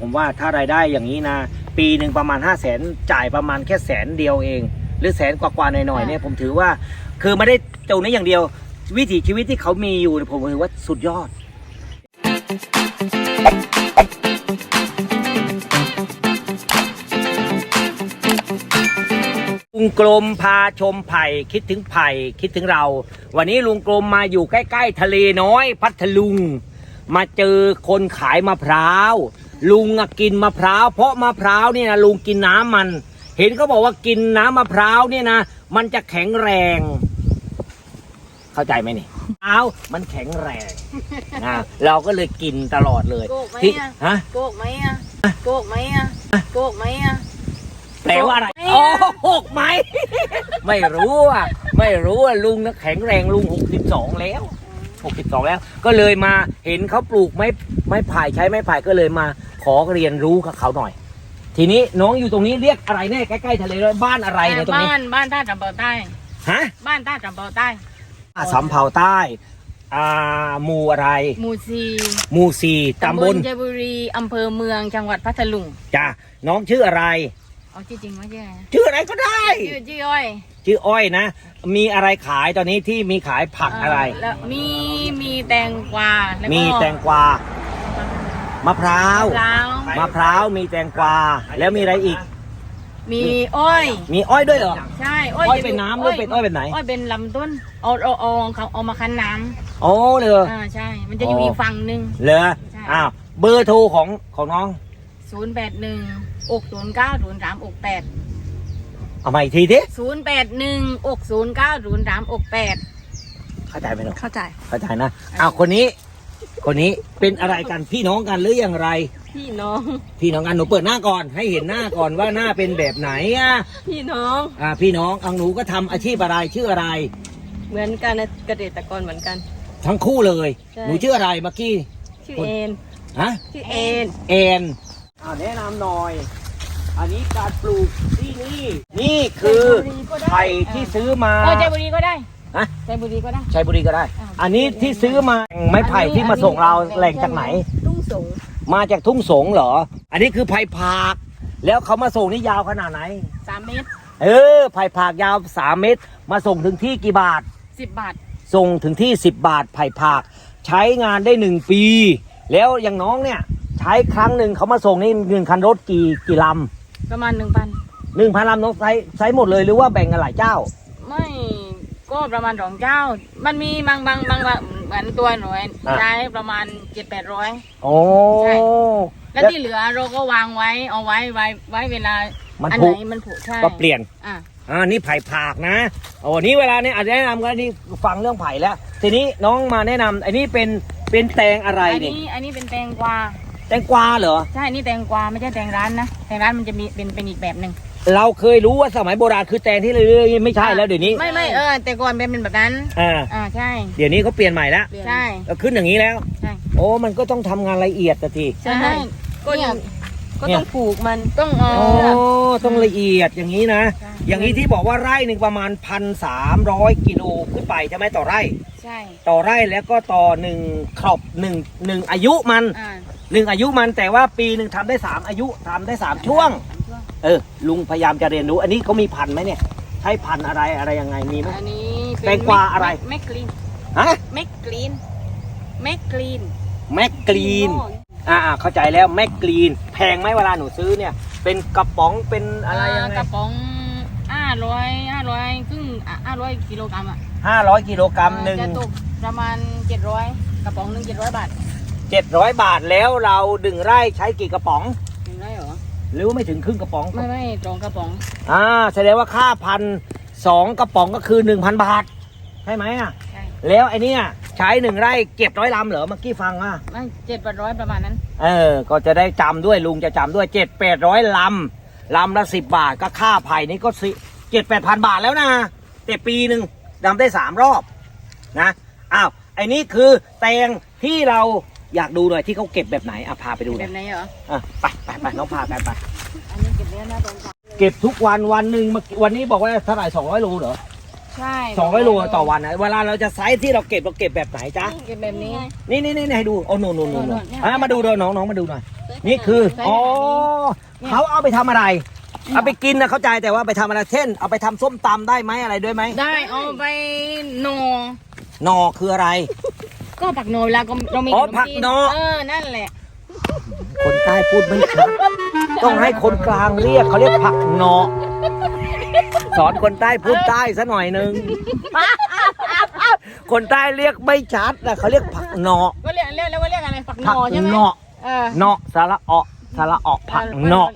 ผมว่าถ้ารายได้อย่างนี้นะ ปีหนึ่งประมาณ 5 0 0แสนจ่ายประมาณแค่แสนเดียวเอง หรือแสนกว่าๆหน่อยๆเนี่ยผมถือว่า คือไม่ได้ตรงนี้อย่างเดียว วิถีชีวิตที่เขามีอยู่ผมถือว่าสุดยอดลุงกลมพาชมไผ่คิดถึงไผ่คิดถึงเรา วันนี้ลุงกลมมาอยู่ใกล้ ๆ ทะเลน้อยพัทลุง มาเจอคนขายมะพร้าว ลุงอะกินมะพร้าวเพราะมะพร้าวเนี่ยนะลุงกินน้ำมัน เห็นเขาบอกว่ากินน้ำมะพร้าวเนี่ยนะมันจะแข็งแรง เข้าใจไหมนี่เอ้ามันแข็งแรงนะเราก็เลยกินตลอดเลยโกกไหมที่อะ ฮะ โกกไหมอะ โกกไหมอะ โกกไหมอะ แปลว่าอะไรหกไหมอ๋ออะหกไหม ไม่รู้อะ ไม่รู้อะลุงนะแข็งแรงลุงหกสิบสองแล้ว หกสิบสองแล้ว ก็เลยมาเห็นเขาปลูกไม้ไม้ไผ่ใช้ไม้ไผ่ก็เลยมาขอเรียนรู้กับเขาหน่อย ทีนี้น้องอยู่ตรงนี้เรียกอะไรแน่ใกล้ๆทะเลเลยบ้านอะไรเนี่ยตรงนี้บ้านบ้านท่าจำเปาใต้ฮะบ้านท่าจำเปาใต้อ่าสำเภาใต้อ่าหมู่อะไรหมู่สี่หมู่สี่ตำบลเจบุรีอำเภอเมืองจังหวัดพัทลุงจ้ะน้องชื่ออะไร เอาจริงๆว่าใช่ไหมชื่ออะไรก็ได้ชื่อชื่ออ้อยชื่ออ้อยนะ มีอะไรขายตอนนี้ที่มีขายผักอะไรเแล้วมีมีแตงกวาแล้วก็มีแตงกวามะพร้าวมะพร้าวมะพร้าวมีแตงกวา แล้วมีอะไรอีก มีอ้อย มีอ้อยด้วยเหรอใช่อ้อยเป็นน้ำหรือเป็นอ้อยเป็นไหนอ้อยเป็นลำต้นเอาเอาเอาเอาเอามาคั้นน้โอ้เลยำอ่าใช่ มันจะอยู่อ๋ออีอีกฝั่งหนึ่งเลยใช่อ้าวเบอร์โทรของของน้องศูนย์แปดหนึ่ง อกศูนย์เก้าศูนย์สามอกแปดเอามาอีกทีทีศูนย์แปดหนึ่งอกศูนย์เก้าศูนย์สามอกแปดเข้าใจไหมน้องเข้าใจ เข้าใจนะอ้าวคนนี้ คนนี้เป็นอะไรกันพี่น้องกันหรืออย่างไร พี่น้อง พี่น้องกันหนูเปิดหน้าก่อน ให้เห็นหน้าก่อนว่าหน้าเป็นแบบไหนอะพี่น้อง อ่าพี่น้องอังหนูก็ทำอาชีพอะไรชื่ออะไร เหมือนกันนะเกษตรกรเหมือนกัน ทั้งคู่เลย ใช่ หนูชื่ออะไรเมื่อกี้ ชื่อคน เอ็นฮะชื่อเอ็นเอ็นอ่า แนะนำหน่อย อันนี้การปลูกที่นี่ นี่คือไผ่ที่ซื้อมาเออใจบุรีก็ได้ฮะใจบุรีก็ได้ ชัยบุรีก็ได้อ่าอันนี้ที่ซื้อมาไม้ไผ่ที่มาส่งเราแหล่งจากไหน ตุ้งสงมาจากทุ่งสงเหรอ อันนี้คือไผ่ผากแล้วเขามาส่งนี่ยาวขนาดไหน สามเมตรเออไผ่ผากยาว 3 เมตร มาส่งถึงที่กี่บาท สิบบาท ส่งถึงที่ 10 บาทไผ่ผากใช้งานได้ 1 ปี แล้วอย่างน้องเนี่ย ใช้ครั้งหนึ่งเขามาส่งนี่หนึ่งคันรถกี่กี่ลำประมาณหนึ่งพันหนึ่งพันลำน้องใช้ใช้หมดเลยหรือว่าแบ่งกันหลายเจ้า ไม่ก็ประมาณสองเจ้า มันมีบางบางบางบางเหมือนตัวหน่วยอะ ใช้ประมาณเจ็ดแปดร้อย โอ้ใช่ แล้วที่เหลือเราก็วางไว้เอาไว้ไว้ไว้เวลามันอัผุไหนมันผุใช่ก็เปลี่ยน อะอ่านี่ไผ่ผากนะโอ้นี่เวลาเนี่ยอาจจะแนะนำกันนี่ฟังเรื่องไผ่แล้ว ทีนี้น้องมาแนะนำอันนี้เป็นเป็นแตงอะไรอันเนี่ยนี้อันนี้เป็นแตงกวา แตงกวาเหรอ ใช่นี่แตงกวาไม่ใช่แตงร้านนะแตงร้านมันจะมีเป็นเป็นอีกแบบหนึ่งเราเคยรู้ว่าสมัยโบราณคือแตงที่เรื่อยๆไม่ใช่แล้วเดี๋ยวนี้ ไม่ไม่เออแต่ก่อนเป็นเป็นแบบนั้นอ่าอ่าใช่ เดี๋ยวนี้เขาเปลี่ยนใหม่แล้วใช่ก็ขึ้นอย่างนี้แล้วใช่โอ้มันก็ต้องทำงานละเอียดแต่ทีใช่ก็เนี่ยก็ต้องผูกมันต้องเอาโอ้ต้องละเอียดอย่างนี้นะ ใช่ อย่างนี้ที่บอกว่าไร่หนึ่งประมาณพันสามร้อยกิโลขึ้นไปใช่ไหมต่อไร่ ใช่ต่อไร่แล้วก็ต่อหนึ่งครอบหนึ่งหนึ่งอายุมัน อ่า หนึ่งอายุมันแต่ว่าปีหนึ่งทำได้สามอายุทำได้สามช่วงสามช่วง เออ ลุงพยายามจะเรียนรู้ อันนี้เขามีพันธุ์ไหมเนี่ยใช้พันธุ์อะไรอะไรยังไงมีไหม อันนี้เป็นแตงกวาอะไร แมกกลีนฮะแมกกลีนแมกกลีนแมกกรีนอ่าอ่าเข้าใจแล้วแมกกรีน แพงไหมเวลาหนูซื้อเนี่ย เป็นกระป๋องเป็นอะไรยังไงกระป๋องห้าร้อยห้าร้อยครึ่งห้าร้อยกิโลกรัมอะห้าร้อยกิโลกรัมหนึ่งจะตกประมาณเจ็ดร้อยกระป๋องหนึ่งเจ็ดร้อยบาท เจ็ดร้อยบาทแล้วเราดึงไร่ใช้กี่กระป๋องถึงได้เหรอ หรือว่าไม่ถึงครึ่งกระป๋อง ไม่ไม่ตรงกระป๋อง อ่าแสดงว่าค่าพันสองกระป๋องก็คือหนึ่งพันบาท ใช่ไหมอะ ใช่ แล้วไอ้เนี่ยใช้หนึ่งไร่เก็บร้อยลำเหรอเมื่อกี้ฟังอะ ไม่เจ็ดแปดร้อยประมาณนั้น เออ ก็จะได้จำด้วยลุงจะจำด้วยเจ็ดแปดร้อยลำลำละสิบบาทก็ค่าไผ่นี่ก็สิเจ็ดแปดพันบาทแล้วนะ แต่ปีหนึ่งดำได้สามรอบนะ อ้าวไอ้นี่คือแตงที่เรา อยากดูหน่อยที่เขาเก็บแบบไหนอะพาไปดูหแบน่อยบไหนเหรอ อะไปไปไปน้องพาไปไปอันนี้เก็บเนี้ยนะตรงกลางเก็บทุกวันวันหนึ่งเมื่อกี้วันนี้บอกว่าเท่าไหร่สองร้อยโลเหรอใช่สองร้อยโลต่อวันนะเวลาเราจะไซส์ที่เราเก็บเราเก็บแบบไหนจ๊ะเก็บแบบนี้ นี่นี่นี่ให้ดูโอ้โนโนโนโนเนี่ยอะมาดูดูน้องน้องมาดูหน่อย นี่คืออ๋อเขาเอาไปทำอะไร เอาไปกินนะเข้าใจแต่ว่าไปทำอะไรเช่น เอาไปทำส้มตำได้ไหมอะไรด้วยไหมได้เอาไปโนหนอคืออะไร ก็ผักโนเวลาก็เรามีอ๋อขมผักจีโน เออนั่นแหละคนใต้พูดไม่ชัดต้องให้คนกลางเรียกเขาเรียกผักหนอสอนคนใต้พูดใต้ซะหน่อยหนึง คนใต้เรียกไม่ชัดนะเขาเรียกผักหนอก็เรียกเรียกแล้วว่าเรียกอะไรผักโนผักใช่ไหมหนอเออเนาะสาระเออสาระเออผักเนาะ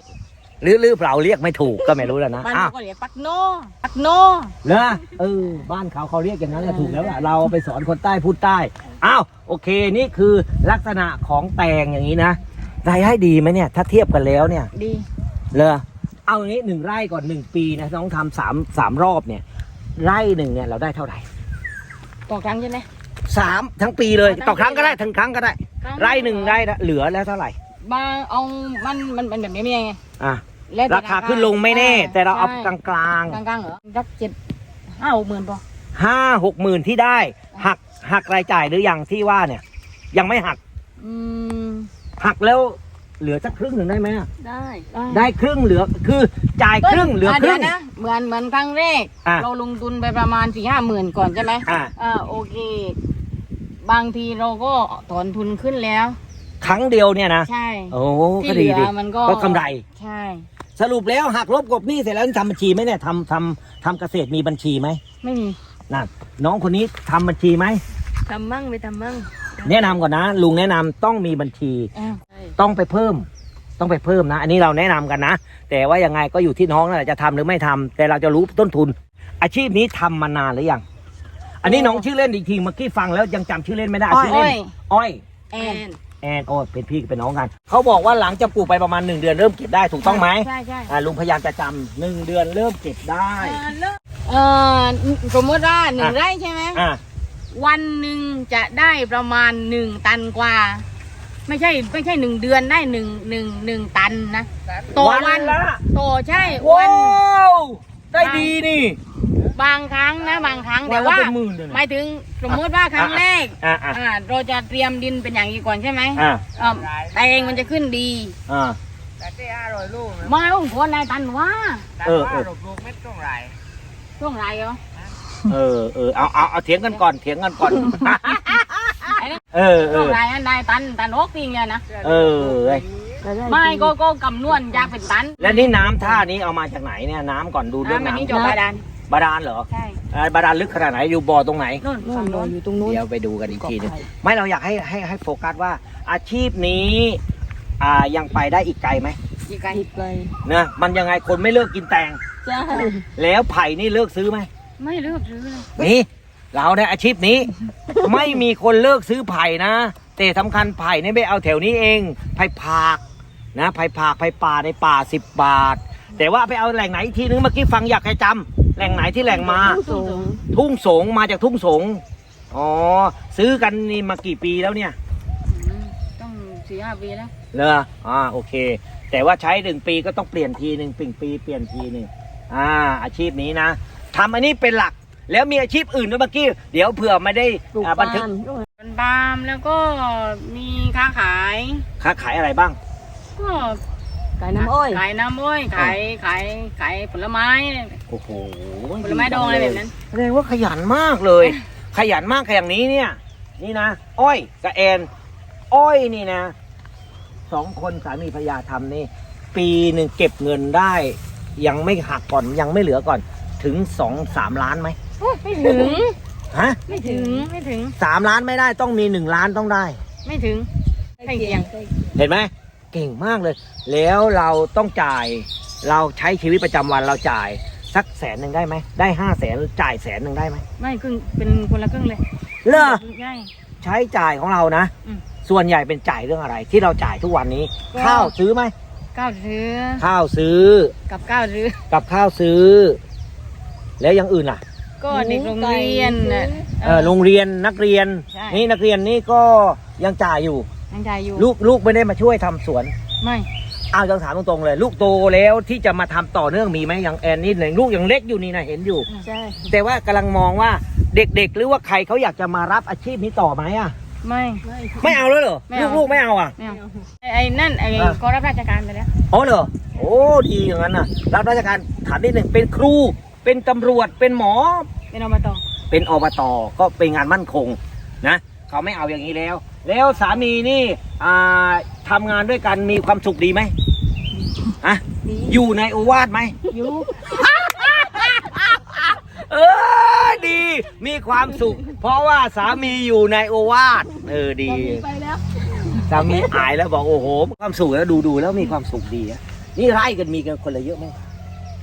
หรือหรือเปล่าเรียกไม่ถูกก็ไม่รู้แล้วนะบ้านอ้าวเราก็เรียกผักโนผักโนเนอะเออบ้านเขาเขาเรียกอย่างนั้นแหละถูกแล้วล่ะเราไปสอนคนใต้พูดใต้อ้าวโอเคนี่คือลักษณะของแตงอย่างนี้นะรายได้ดีไหมเนี่ย ถ้าเทียบกันแล้วเนี่ยดีเลยเอาอย่างนี้หนึ่งไร่ก่อนหนึ่งปีนะน้องทำสามสามรอบเนี่ย ไร่หนึ่งเนี่ยเราได้เท่าไหร่ต่อครั้งใช่ไหม สามทั้งปีเลยต่อครั้งก็ได้ทั้งครั้งก็ได้ครั้งไร่หนึ่งไร่ละเหลือแล้วเท่าไหร่ บางเอามันมันเป็นแบบนี้ไงอะ แล้วแต่ราคาขึ้นลงไม่แน่แต่เราเอากลางกลางกลางกลางๆเหรอสักเจ็ดห้าหกหมื่นพอๆห้าหกหมื่นที่ได้หักหักรายจ่ายหรือยังที่ว่าเนี่ย ยังไม่หักอืมหักแล้วเหลือสักครึ่งหนึ่งได้ไหมอะได้ได้ครึ่งเหลือคือจ่ายครึ่งเหลือครึ่ง ดี๋ยวนะเหมือนเหมือนครั้งแรก อะ เราลงทุนไปประมาณสี่ห้าหมื่นก่อนใช่ไหมอะอ่าโอเค บางทีเราก็ถอนทุนขึ้นแล้ว ครั้งเดียวเนี่ยนะใช่ โอ้ที่ก็เหดีลืดีอมันก็ ก็กำไร ใช่ สรุปแล้วหักลบกบหนี้เสร็จแล้วทำบัญชีไหมเนี่ยทำทำทำเกษตรมีบัญชีไหมไม่มีนั่นน้องคนนี้ทำบัญชีไหมทำมั่งไม่ทำมั่งแนะนำก่อนนะ ลุงแนะนำต้องมีบัญชีอ่าใช่ต้องไปเพิ่ม ต้องไปเพิ่มนะ อันนี้เราแนะนำกันนะ แต่ว่ายังไงก็อยู่ที่น้องนั่นแหละจะทำหรือไม่ทำแต่เราจะรู้ต้นทุน อาชีพนี้ทำมานานหรือยัง อันนี้น้องชื่อเล่นอีกทีเมื่อกี้ฟังแล้วยังจำชื่อเล่นไม่ได้อ้อยชื่อเล่นอ้อยแอแอนน แอนโอ้เป็นพี่เป็นน้องกัน เขาบอกว่าหลังจากปลูกไปประมาณหนึ่งเดือนเริ่มเก็บได้ถูกต้องไหมใช่ใช่อ่าลุงพยายามจะจำหนึ่งเดือนเริ่มเก็บได้ เออสมมติว่าหนึ่งไร่ใช่ไหมอ่าวันหนึ่งจะได้ประมาณหนึ่งตันกว่า ไม่ใช่ไม่ใช่หนึ่งเดือนได้หนึ่งหนึ่งหนึ่งตันนะต่อวันละต่อใช่ว้วันาวได้ดีนี่ บางครั้งนะบางครั้งวันแต่ละว่าเป็นหมื่นเลยนะ หมายถึงสมมติว่าครั้งแรกอ่าอ่าอ่าเราจะเตรียมดินเป็นอย่างนี้ก่อนใช่ไหมอ่าเอ่อแตงมันจะขึ้นดีอ่ามาอุ้งคนนายตันว่าเออเออช่วงไรเหรอเออเออเอาเอาเอาเถียงกันก่อนเถียงกันก่อน เออเอช่วงอ ไรอันนายตันตันหกปีเนี่ยนะเออเอ้ยไม่ก็ก็กำนวนอยากเป็นตันแล้วนี่น้ำท่านี้เอามาจากไหนเนี่ยน้ำก่อนดูเรื่องน้ำอันนี้น้ำจบบาดาล บาดาลเหรอใช่เอ่อบาดาลลึกขนาดไหนอยู่บ่อตรงไหน นู่นนู่ฝั่นงรอโน้นอยู่ตรงนู้น เดี๋ยวไปดูกันอีกทีหนึงเกาะไผ่ไม่เราอยากให้ให้ให้โฟกัสว่าอาชีพนี้อ่ายังไปได้อีกไกลไหมอีกไกลผิดเลยนะมันยังไงคนไม่เลิกกินแตงใช่แล้วไผ่นี่เลิกซื้อไหมไม่เลือกซื้อเลยนี่เราในอาชีพนี้ ไม่มีคนเลิกซื้อไผ่นะ แต่สำคัญไผ่นี่ไม่เอาแถวนี้เอง ไผ่ผากนะไผ่ผากไผ่ป่าในป่าสิบบาท แต่ว่าไปเอาแหล่งไหนอีกทีนึงเมื่อกี้ฟังอยากให้จำ แหล่งไหนที่แหล่งมา สูงทุ่งสงมาจากทุ่งสงอ๋อซื้อกันนี่มากี่ปีแล้วเนี่ยอืมต้องสี่ห้าปีแล้วเลออ่าโอเค แต่ว่าใช้หนึ่งปีก็ต้องเปลี่ยนทีหนึ่งปีปีเปลี่ยนทีหนึ่งอ่า อาชีพนี้นะทำอันนี้เป็นหลักแล้วมีอาชีพอื่นด้วยเมื่อกี้ เดี๋ยวเผื่อไม่ได้ปลูกอ่าปบัลานทึกเป็นปาล์มแล้วก็มีค้าขาย ค้าขายอะไรบ้าง ก็ ไก่น้ำอ้อย ขายน้ำอ้อยขายขายขายผลไม้ โอ้โหผลไม้ดองอะไรแบบนั้นแสดงว่าขยันมากเลย ขยันมากอย่างนี้เนี่ย นี่นะ อ้อยกับแอน อ้อยนี่นะสองคนสามีภรรยาทำนี่ ปีหนึ่งเก็บเงินได้ ยังไม่หักก่อนยังไม่เหลือก่อนถึงสองสามล้านไหมไม่ถึงฮะไม่ถึงไม่ถึงสามล้านไม่ได้ต้องมีหนึ่งล้านต้องได้ ไม่ถึงใกล้เคียงเห็นไหม เก่งมากเลย แล้วเราต้องจ่ายเราใช้ชีวิตประจำวันเราจ่ายสักแสนหนึ่งได้ไหมได้ห้าแสนจ่ายแสนหนึ่งได้ไหมไม่ครึ่งเป็นคนละครึ่งเลยเลอใช่ใช้จ่ายของเรานะ อืมส่วนใหญ่เป็นจ่ายเรื่องอะไร ที่เราจ่ายทุกวันนี้ ก็ ข้าวซื้อไหมก้าวซื้อข้าวซื้อ กับก้าวซื้อกับข้าวซื้อ แล้วอย่างอื่นล่ะก็เด็กโรงเรียนน่ะ เออโรงเรียนนักเรียน ใช่ นี่นักเรียนนี่ก็ยังจ่ายอยู่ ยังจ่ายอยู่ลูกลูกไม่ได้มาช่วยทำสวน ไม่อ้าวต้องถามตรงๆเลย ลูกโตแล้วที่จะมาทำต่อเนื่องมีไหมอย่างแอนนี่หนึ่งลูกยังเล็กอยู่นี่นะเห็นอยู่ ใช่แต่ว่ากำลังมองว่าเด็กๆ หรือว่าใครเขาอยากจะมารับอาชีพนี้ต่อไหมอะ ไม่ ไม่ไม่เอาแล้วเหรอ ไม่เอาลูกๆไม่เอาอะ ไม่เอาไอ้ไอ้นั่นไอ้อะ ก็รับราชการไปแล้วอ๋อเหรอ โอ้ดีอย่างนั้นนะรับราชการถามนิดหนึ่งเป็นครู เป็นตำรวจ เป็นหมอ เป็นอบตเป็นอบตก็เป็นงานมั่นคงนะ เขาไม่เอาอย่างนี้แล้ว แล้วสามีนี่อ่าทำงานด้วยกันมีความสุขดีไหมอะดีอยู่ในโอวาทไหมอยู่ เออดี มีความสุข เพราะว่าสามีอยู่ในโอวาทเออดี ไปแล้วสามีอายแล้วบอกโอ้โห ความสุขแล้วดูดูแล้วมีความสุขดีอะนี่ไร่กันมีกันคนละเยอะไหม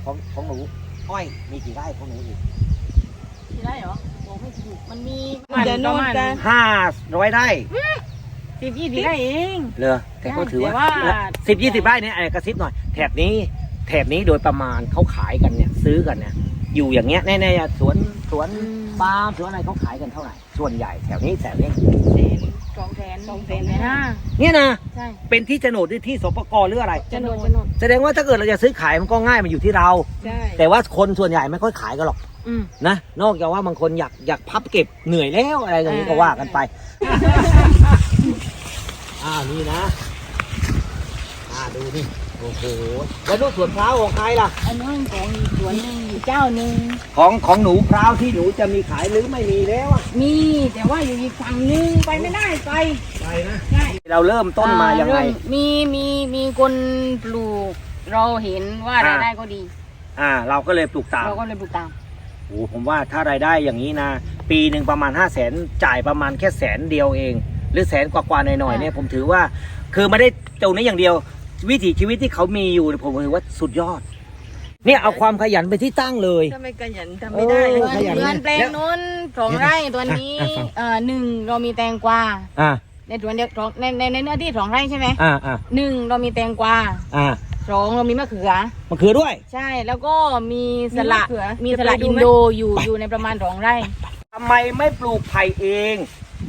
ของของหนูอ้อยมีกี่ไร่ของหนูอีก ที่ได้เหรอบอกไม่ถูกมันมีมันจะโน่นกันห้าร้อยไร่สิบยี่สิบได้เองเหรอแต่ก็ถือว่าแต่ว่าสิบยี่สิบไร่เนี่ยไอ้กระซิบหน่อย แถบนี้ แถบนี้โดยประมาณเขาขายกันเนี่ย ซื้อกันเนี่ย อยู่อย่างเงี้ยแน่ๆอะสวนสวนปาล์มสวนอะไรเขาขายกันเท่าไหร่ส่วนใหญ่แถวนี้แถวนี้แส นสองแสนสองแสนห้าเนี่ยนะใช่เป็นที่โฉนดหรือที่สปกรหรืออะไรโฉนดโฉนดแสดงว่าถ้าเกิดเราจะซื้อขายมันก็ง่ายมันอยู่ที่เรา ใช่แต่ว่าคนส่วนใหญ่ไม่ค่อยขายกันหรอกอืมนะนอกจากว่าบางคนอยากอยากพับเก็บเหนื่อยแล้วอะไรอย่างนี้ก็ว่ากันไปอ่านี่นะอ่าดูนี่ โอ้โหแล้วดูสวนพร้าวของใครล่ะ อันนั้นของอีกสวนหนึ่งอยู่เจ้าหนึ่งของของหนูพร้าวที่หนูจะมีขายหรือไม่มีแล้วอะมีแต่ว่าอยู่อีกฝั่งหนึงไปไม่ได้ไปไปนะใช่เราเริ่มต้นมายังไง เริ่มีมีมีคนปลูก เราเห็นว่าอ่ารรายได้ก็ดี อ่า เราก็เลยปลูกตามเราก็เลยปลูกตาม โอ้ผมว่าถ้ารายได้อย่างนี้นะ ปีหนึ่งประมาณ 5 0 0แสนจ่ายประมาณแค่แสนเดียวเอง หรือแสนกว่าๆหน่อยๆเนี่ยผมถือว่า คือไม่ได้ตรงนี้อย่างเดียว วิถีชีวิตที่เขามีอยู่ผมถือว่าสุดยอด เนี่ยเอาความขยันไปนที่ตั้งเลย ถ้าไม่ขยันทำไม่ได้เอเหอมือนขยันเหมือนแปลงแล้วนู้นสองไร่ตัวนี้อะฟัง เอ่อหนึ่งเรามีแตงกวาอ่าในสวนเดียวสองในในในเนื้อที่สองไร่ใช่ไหมอ่าอ่าหนึ่งเรามีแตงกวาอ่าสองเรามีมะเขือมะเขือด้วย ใช่แล้วก็มีสละมีมะเขือมีสละจะไปดูอินไหม โดอยู่อยู่ในประมาณสองไร่ ทำไมไม่ปลูกไผ่เอง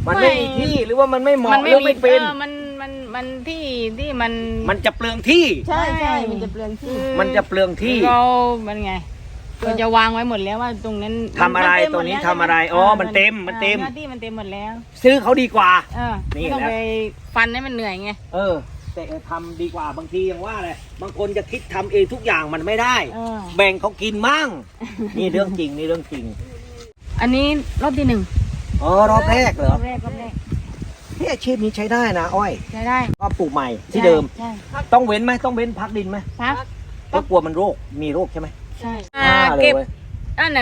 มันไม่ไม่ มีที่หรือว่ามันไม่เหมาะมันหไม่รือมีไม่เป็น ออมัน มันมันที่ที่มัน มันจะเปลืองที่ใช่ใช่ใช่ มันจะเปลืองที่ มันจะเปลืองที่เรา มันไงเราจะวางไว้หมดแล้วว่าตรงนั้นทำอะไรมัเมตรงนี้หมดแล้วทำอะไรใช่หอ๋อมันเต็มมันเต็มอ่าหน้าที่มันเต็มหมดแล้ว ซื้อเขาดีกว่าเออนี่ไม่ต้องแหละไปฟันให้มันเหนื่อยไงเออ แต่ทำดีกว่าบางทีอย่างว่าแหละบางคนจะคิดทำเองทุกอย่างมันไม่ได้เออแบ่งเขากินมั่งนี่เรื่องจริงนี่เรื่องจริง อันนี้รอบที่หนึ่งอ๋อรอบแรกเหรรออบแรกรอบแรก ที่อาชีพนี้ใช้ได้นะอ้อยใช้ได้ก็ปลูกใหม่ที่เดิม ใช่ต้องเว้นไหมต้องเว้นพักดินไหมพักเพราะกลัวมันโรคมีโรคใช่ไหมใช่อ่าเลยเก็บเว้ยอันไหน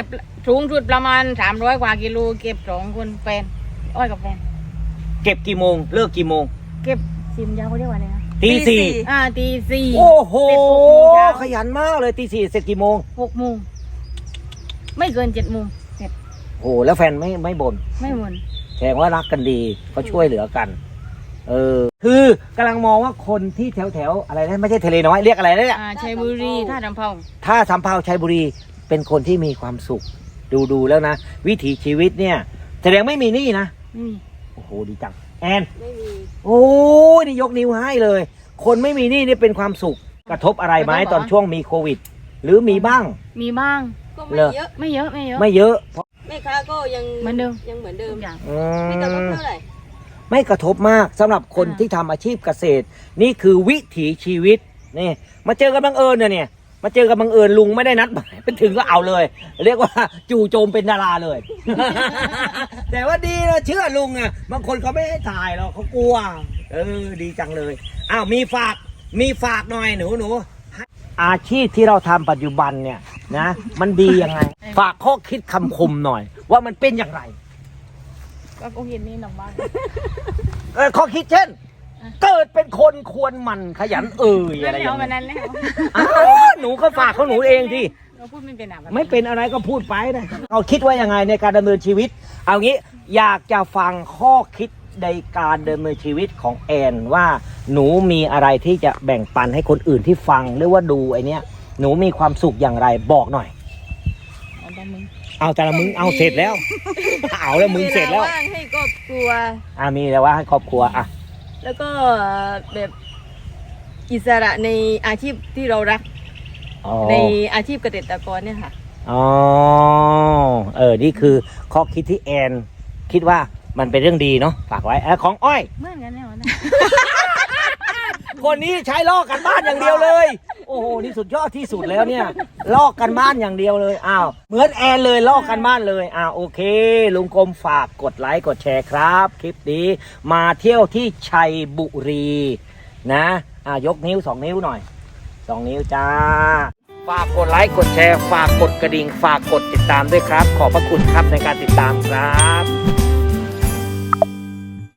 สูงสุดประมาณสามร้อยกว่ากิโลเก็บสองคนแฟนอ้อยกับแฟนเก็บกี่โมงเลิกกี่โมงเก็บซิมยาวเขาเรียกว่าอะไรนะตีตีสี่สี่ อ่าตีสี่ โอ้โหเสร็จหกโมงเช้า ขยันมากเลยตีสี่เสร็จกี่โมงหกโมงไม่เกินเจ็ดโมงเสร็จโอ้โหแล้วแฟนไม่ไม่บ่นไม่หมดแส ดงว่ารักกันดีเขาช่วยเหลือกัน เออ คือกำลังมองว่าคนที่แถวแถวๆอะไรนะไม่ใช่ทะเลน้อยเรียกอะไรนะเนี่ยอ่าชัยบุรีท่าดำเภาถ้าสัมภาวชัยบุรีเป็นคนที่มีความสุข ดูดูแล้วนะ วิถีชีวิตเนี่ย แสดงไม่มีหนี้นะไม่มีโอ้โหดีจังแอนไม่มีโอ้ยนี่ยกนิ้วให้เลย คนไม่มีหนี้นี่เป็นความสุขกระทบอะไรไหมตอนช่วงมีโควิด หรือมีบ้าง มีบ้างก็ไม่เหรอเยอะ ไม่เยอะไม่เยอะ ไม่เยอะเพราะ แม่ค้าก็ยังเหมือนเดิม ยังเหมือนเดิมทุกอย่าง อืไม่กระทบมเท่าไหร่ไม่กระทบมากสำหรับคนอ่า ที่ทำอาชีพเกษตร นี่คือวิถีชีวิตนี่มาเจอกันบังเอิญเนี่ยเนี่ย มาเจอกันบังเอิญลุงไม่ได้นัดหมายไปถึงก็เอาเลย เรียกว่าจู่โจมเป็นดาราเลย แต่ว่าดีนะเชื่อลุงอะบางคนเขาไม่ให้ถ่ายหรอกเขากลัว เออดีจังเลยอ้าวมีฝากมีฝากหน่อยหนูหนูอาชีพที่เราทำปัจจุบันเนี่ยนะ มันดียังไง ฝากข้อคิดคำคมหน่อย ว่ามันเป็นอย่างไร ก็คงเห็นนี่หนังบ้านเออข้อคิดเช่น เกิดเป็นคนควรหมันขยันเอ่ยนั่อะไรนอเอาย่างมาเงี้ยนั้นแล้วอ้าวหนูก็ฝากเขาหนูเองที่ เราพูดไม่เป็นอะไม่เป็นอะไรก็พูดไปนะเอาคิดว่ายังไงในการดำเนินชีวิต เอางี้อยากจะฟังข้อคิดในการดำเนินชีวิตของแอนว่าหนูมีอะไรที่จะแบ่งปันให้คนอื่นที่ฟังหรือว่าดูไอเนี้ยหนูมีความสุขอย่างไรบอกหน่อย เอาแต่มึงเอาแต่ละมึงเอาเสร็จแล้ว เอาแล้วมึงเสร็จแล้วมีาว่างให้ครอบครัว อ่ามีแต่ว่าให้ครอบครัวอะแล้วก็แบบอิสระในอาชีพที่เรารักอ๋อในอาชีพเกษตรกรเนี่ยค่ะ อ๋อเออนี่คือข้อคิดที่แอนคิดว่ามันเป็นเรื่องดีเนาะฝากไว้เออของอ้อย เหมื่อนกันแน่วะนะคนนี้ใช้ลอกกันบ้านอย่างเดียวเลยโอ้โหนี่สุดยอดที่สุดแล้วเนี่ยลอกกันบ้านอย่างเดียวเลยอ้าวเหมือนแอนเลยลอกกันบ้านเลยอ้าวโอเค ลุงกรมฝากกดไลค์กดแชร์ครับ คลิปนี้มาเที่ยวที่ชัยบุรีนะอ่ายกนิ้วสองนิ้วหน่อยสองนิ้วจ้า ฝากกดไลค์กดแชร์ ฝากกดกระดิ่ง ฝากกดติดตามด้วยครับ ขอบพระคุณครับในการติดตามครับ